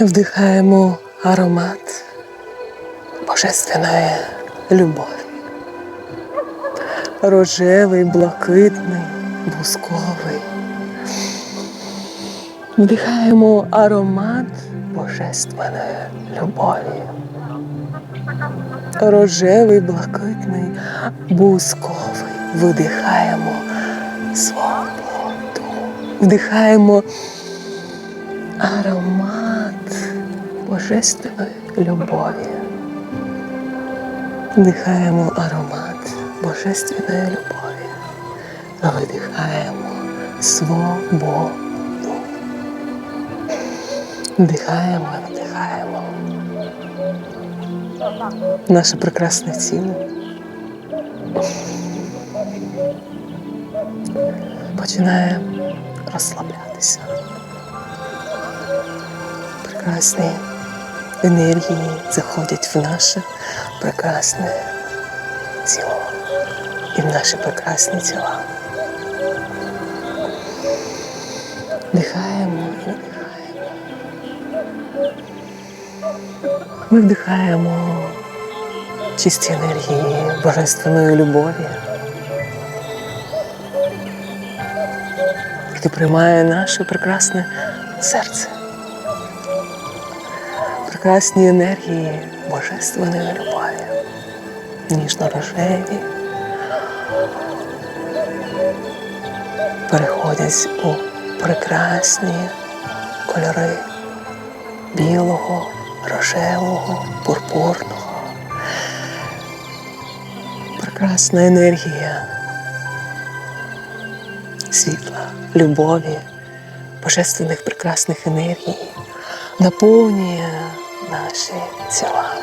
Вдихаємо аромат божественної любові. Рожевий, блакитний, бусковий. Вдихаємо аромат божественної любові. Рожевий, блакитний, бусковий. Видихаємо свободу. Вдихаємо аромат божественної любові. Вдихаємо аромат божественної любові. Видихаємо свободу. Вдихаємо, вдихаємо. Наше прекрасне тіло. Починає розслаблятися. Прекрасні енергії заходять в наше прекрасне тіло і в наші прекрасні тіла. Вдихаємо і видихаємо. Ми вдихаємо чисті енергії божественної любові, яке приймає наше прекрасне серце. Прекрасні енергії божественної любові, ніжно-рожеві, переходять у прекрасні кольори білого, рожевого, пурпурного. Прекрасна енергія світла, любові, божественних прекрасних енергій наповнює наші тіла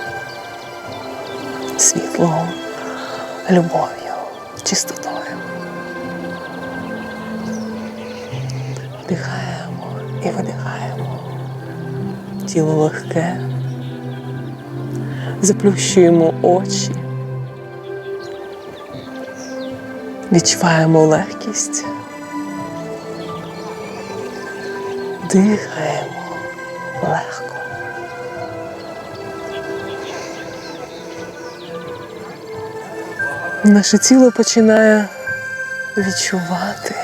світлом, любов'ю, чистотою. Вдихаємо і видихаємо. Тіло легке. Заплющуємо очі. Відчуваємо легкість. Дихаємо легко. Наше тіло починає відчувати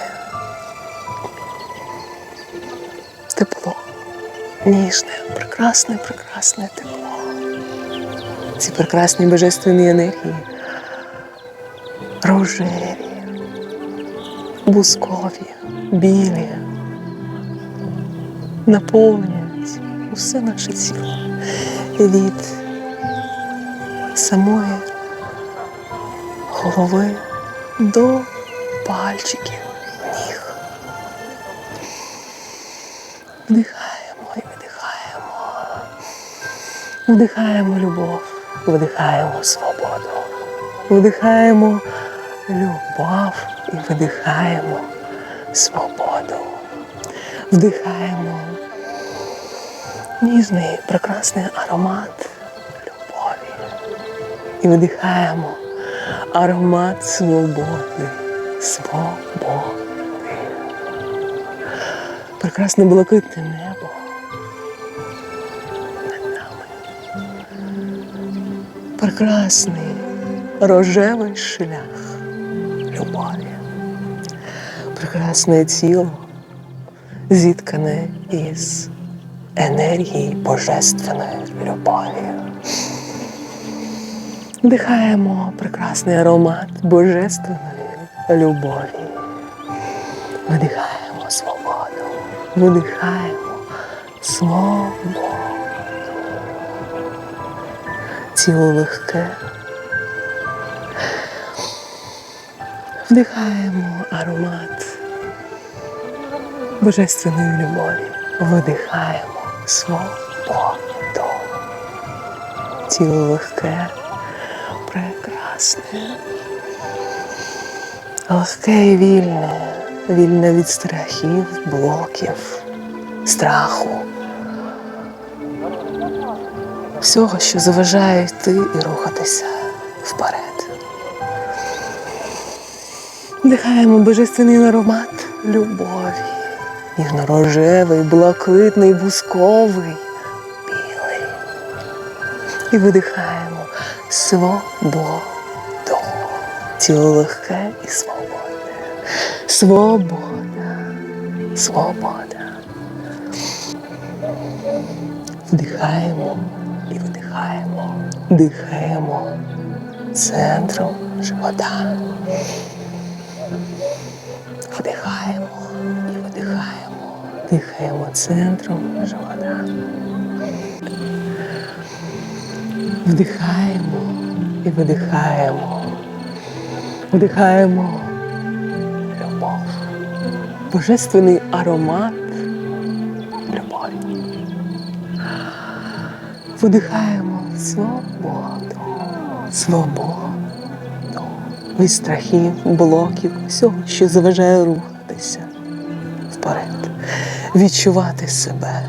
тепло, ніжне, прекрасне, прекрасне тепло. Ці прекрасні божественні енергії, рожеві, бускові, білі, наповнюють усе наше тіло від самої голови до пальчиків ніг. Вдихаємо і видихаємо. Вдихаємо любов, вдихаємо свободу, вдихаємо любов і видихаємо свободу. Вдихаємо ніжний прекрасний аромат любові і видихаємо аромат свободи, свободи. Прекрасне блакитне небо над нами. Прекрасний рожевий шлях любові. Прекрасне тіло, зіткане із енергії божественної любові. Вдихаємо прекрасний аромат божественної любові. Видихаємо свободу. Видихаємо свободу. Тіло легке. Вдихаємо аромат божественної любові. Видихаємо свободу. Тіло легке, прекрасне, легке і вільне, вільне від страхів, блоків, страху. Всього, що заважає йти і рухатися вперед. Вдихаємо божественний аромат любові. Ніжно-рожевий, блакитний, бусковий, і видихаємо свободу. Тіло легке і свободне. Свобода. Свобода. Вдихаємо і видихаємо. Дихаємо центром живота. Вдихаємо Дихаємо центром живота. Вдихаємо і видихаємо. Вдихаємо любов. Божественний аромат любові. Видихаємо свободу, свободу від страхів, блоків, всього, що заважає рухатися вперед, відчувати себе.